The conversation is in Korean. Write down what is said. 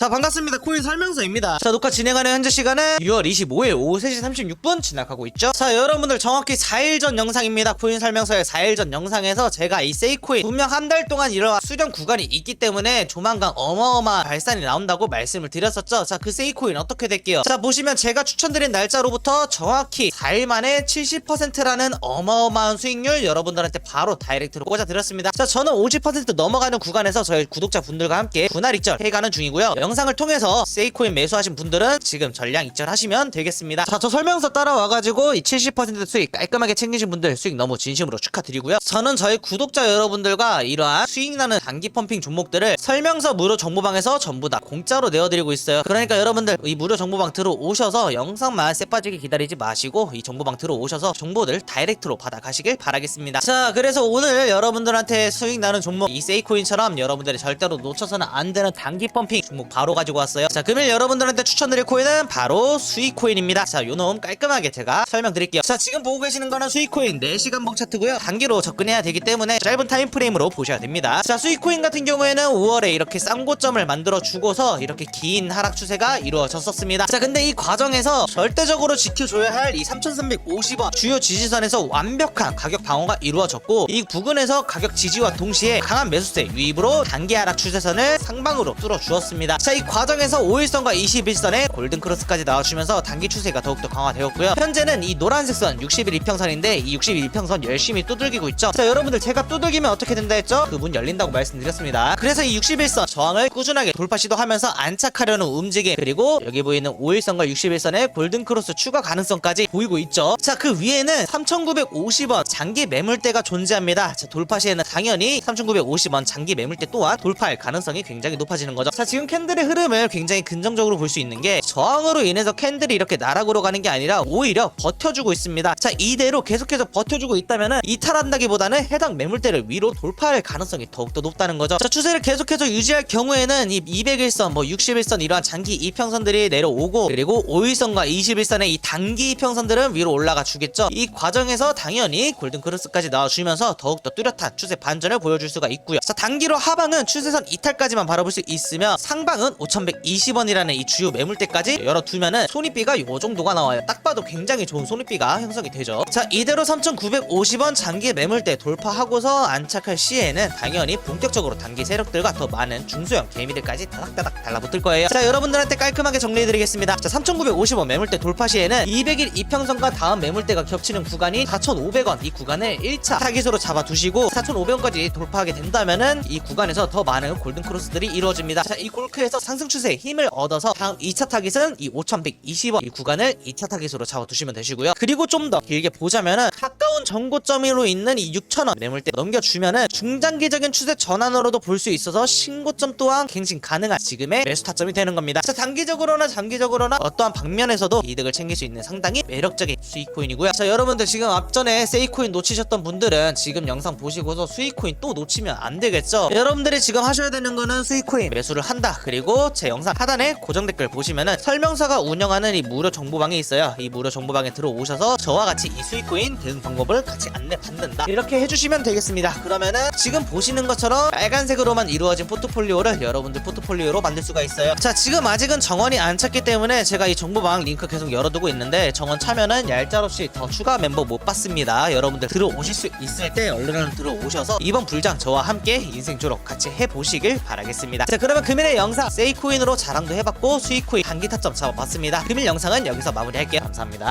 자 반갑습니다. 코인 설명서입니다. 자 녹화 진행하는 현재 시간은 6월 25일 오후 3시 36분 지나가고 있죠. 자 여러분들 정확히 4일 전 영상입니다. 코인 설명서의 4일 전 영상에서 제가 이 세이코인 분명 한 달 동안 이러한 수령 구간이 있기 때문에 조만간 어마어마한 발산이 나온다고 말씀을 드렸었죠. 자 그 세이코인 어떻게 될게요? 자 보시면 제가 추천드린 날짜로부터 정확히 4일 만에 70%라는 어마어마한 수익률 여러분들한테 바로 다이렉트로 꽂아드렸습니다. 자 저는 50% 넘어가는 구간에서 저희 구독자분들과 함께 분할 익절 해가는 중이고요 영상을 통해서 세이코인 매수하신 분들은 지금 전량 익절하시면 되겠습니다. 자 저 설명서 따라와가지고 이 70% 수익 깔끔하게 챙기신 분들 수익 너무 진심으로 축하드리고요. 저는 저희 구독자 여러분들과 이러한 수익 나는 단기 펌핑 종목들을 설명서 무료 정보방에서 전부 다 공짜로 내어드리고 있어요. 그러니까 여러분들 이 무료 정보방 들어오셔서 영상만 쎄빠지게 기다리지 마시고 이 정보방 들어오셔서 정보들 다이렉트로 받아가시길 바라겠습니다. 자 그래서 오늘 여러분들한테 수익 나는 종목 이 세이코인처럼 여러분들이 절대로 놓쳐서는 안 되는 단기 펌핑 종목 바로 가지고 왔어요. 자 금일 여러분들한테 추천드릴 코인은 바로 수익코인입니다. 자 요놈 깔끔하게 제가 설명드릴게요. 자 지금 보고 계시는 거는 수익코인 4시간 봉 차트고요. 단기로 접근해야 되기 때문에 짧은 타임프레임으로 보셔야 됩니다. 자 수익코인 같은 경우에는 5월에 이렇게 쌍고점을 만들어 주고서 이렇게 긴 하락 추세가 이루어졌었습니다. 자 근데 이 과정에서 절대적으로 지켜줘야 할 이 3350원 주요 지지선에서 완벽한 가격 방어가 이루어졌고 이 부근에서 가격 지지와 동시에 강한 매수세 유입으로 단기 하락 추세선을 상방으로 뚫어 주었습니다. 자이 과정에서 5일선과 21선에 골든크로스까지 나와주면서 단기 추세가 더욱더 강화되었고요. 현재는 이 노란색 선 60일 이평선인데 이 60일 이평선 열심히 두들기고 있죠. 자 여러분들 제가 두들기면 어떻게 된다 했죠? 그 문 열린다고 말씀드렸습니다. 그래서 이 61선 저항을 꾸준하게 돌파 시도하면서 안착하려는 움직임 그리고 여기 보이는 5일선과 61선의 골든크로스 추가 가능성까지 보이고 있죠. 자 그 위에는 3950원 장기 매물대가 존재합니다. 자 돌파 시에는 당연히 3950원 장기 매물대 또한 돌파할 가능성이 굉장히 높아지는 거죠. 자 지금 캔들 의 흐름을 굉장히 긍정적으로 볼 수 있는 게 저항으로 인해서 캔들이 이렇게 나락으로 가는 게 아니라 오히려 버텨주고 있습니다. 자 이대로 계속해서 버텨주고 있다면은 이탈한다기보다는 해당 매물대를 위로 돌파할 가능성이 더욱더 높다는 거죠. 자 추세를 계속해서 유지할 경우에는 이 200일선 뭐 61선 이러한 장기 이평선들이 내려오고 그리고 5일선과 21선의 이 단기 이평선들은 위로 올라가 주겠죠. 이 과정에서 당연히 골든크로스까지 나와주면서 더욱더 뚜렷한 추세 반전을 보여줄 수가 있고요. 자 단기로 하방은 추세선 이탈까지만 바라볼 수 있으며 상방은 5120원이라는 이 주요 매물대까지 열어두면은 손익비가 요 정도가 나와요. 딱 봐도 굉장히 좋은 손익비가 형성이 되죠. 자 이대로 3950원 장기 매물대 돌파하고서 안착할 시에는 당연히 본격적으로 단기 세력들과 더 많은 중소형 개미들까지 다닥다닥 달라붙을 거예요. 자 여러분들한테 깔끔하게 정리해드리겠습니다. 자 3950원 매물대 돌파 시에는 200일 이평선과 다음 매물대가 겹치는 구간이 4500원. 이 구간을 1차 타깃으로 잡아두시고 4500원까지 돌파하게 된다면은 이 구간에서 더 많은 골든 크로스들이 이루어집니다. 자 이 골크에서 상승 추세에 힘을 얻어서 다음 2차 타깃은 이 5120원. 이 구간을 2차 타깃으로 잡아두시면 되시고요. 그리고 좀 더 길게 보자면은 가까운 전고점으로 있는 이 6000원 매물대 넘겨주면은 중장기적인 추세 전환으로도 볼 수 있어서 신고점 또한 갱신 가능한 지금의 매수 타점이 되는 겁니다. 자 단기적으로나 장기적으로나 어떠한 방면에서도 이득을 챙길 수 있는 상당히 매력적인 수익 코인이고요. 자 여러분들 지금 앞전에 세이코인 놓치셨던 분들은 지금 영상 보시고서 수익 코인 또 놓치면 안 되겠죠? 여러분들이 지금 하셔야 되는 거는 수익 코인 매수를 한다. 그리고 제 영상 하단에 고정 댓글 보시면은 설명서가 운영하는 이 무료 정보방이 있어요. 이 무료 정보방에 들어오셔서 저와 같이 이 수익 코인 대응 방법을 같이 안내 받는다. 이렇게 해주시면 되겠습니다. 그러면은 지금 보시는 것처럼 빨간색으로만 이루어진 포트폴리오를 여러분들 포트폴리오로 만들 수가 있어요. 자 지금 아직은 정원이 안 찼기 때문에 제가 이 정보방 링크 계속 열어두고 있는데 정원 차면은 얄짤없이 더 추가 멤버 못 받습니다. 여러분들 들어오실 수 있을 때 얼른 들어오셔서 이번 불장 저와 함께 인생 졸업 같이 해보시길 바라겠습니다. 자 그러면 금일의 영상 세이코인으로 자랑도 해봤고 수익코인 단기 타점 잡아봤습니다. 금일 영상은 여기서 마무리할게요 감사합니다